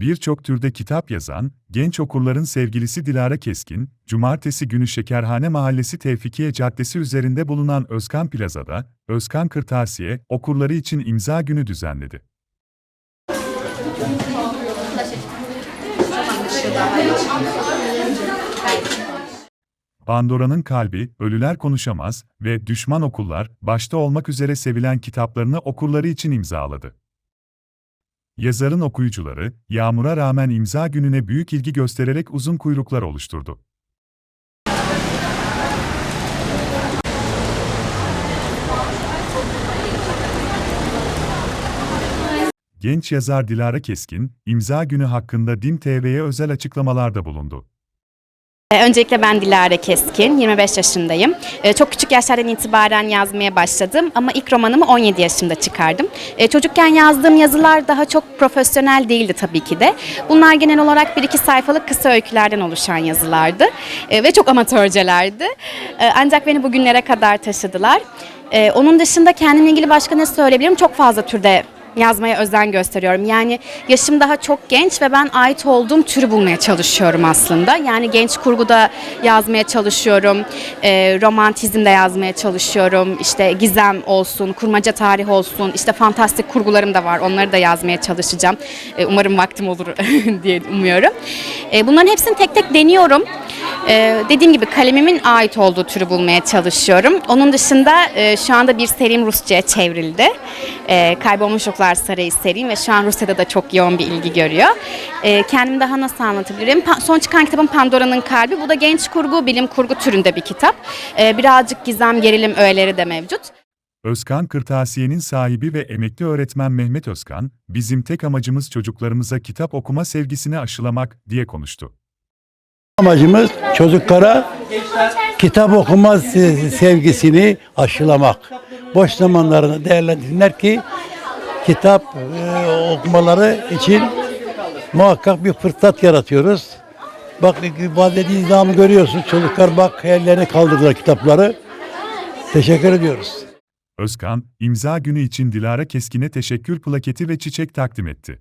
birçok türde kitap yazan, genç okurların sevgilisi Dilara Keskin, Cumartesi günü Şekerhane Mahallesi Tevfikiye Caddesi üzerinde bulunan Özkan Plaza'da, Özkan Kırtasiye, okurları için imza günü düzenledi. Pandora'nın Kalbi, Ölüler Konuşamaz ve Düşman Okullar, başta olmak üzere sevilen kitaplarını okurları için imzaladı. Yazarın okuyucuları, yağmura rağmen imza gününe büyük ilgi göstererek uzun kuyruklar oluşturdu. Genç yazar Dilara Keskin, imza günü hakkında Dim TV'ye özel açıklamalarda bulundu. Ee, Öncelikle ben Dilara Keskin, 25 yaşındayım. Ee, Çok küçük yaşlardan itibaren yazmaya başladım ama ilk romanımı 17 yaşımda çıkardım. Ee, Çocukken yazdığım yazılar daha çok profesyonel değildi tabii ki de. Bunlar genel olarak bir iki sayfalık kısa öykülerden oluşan yazılardı ve çok amatörcelerdi. Ancak beni bugünlere kadar taşıdılar. Onun dışında kendimle ilgili başka ne söyleyebilirim? Çok fazla türde yazmaya özen gösteriyorum. Yani yaşım daha çok genç ve ben ait olduğum türü bulmaya çalışıyorum aslında. Yani genç kurguda yazmaya çalışıyorum, e, romantizmde yazmaya çalışıyorum, işte gizem olsun, kurmaca tarih olsun, işte fantastik kurgularım da var. Onları da yazmaya çalışacağım. E, umarım vaktim olur diye umuyorum. E, bunların hepsini tek tek deniyorum. Ee, dediğim gibi kalemimin ait olduğu türü bulmaya çalışıyorum. Onun dışında e, şu anda bir serim Rusça'ya çevrildi. Ee, Kaybolmuş Oklar Sarayı serim ve şu an Rusya'da da çok yoğun bir ilgi görüyor. Ee, kendimi daha nasıl anlatabilirim? Pa- son çıkan kitabım Pandora'nın Kalbi. Bu da genç kurgu, bilim kurgu türünde bir kitap. Ee, birazcık gizem, gerilim öğeleri de mevcut. Özkan Kırtasiye'nin sahibi ve emekli öğretmen Mehmet Özkan, bizim tek amacımız çocuklarımıza kitap okuma sevgisini aşılamak diye konuştu. Amacımız çocuklara kitap okuma se- sevgisini aşılamak. Boş zamanlarını değerlendirsinler ki kitap e, okumaları için muhakkak bir fırsat yaratıyoruz. Bak bazı nizamı görüyorsun. Çocuklar bak ellerine kaldırdılar kitapları. Teşekkür ediyoruz. Özkan, imza günü için Dilara Keskin'e teşekkür plaketi ve çiçek takdim etti.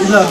Güzel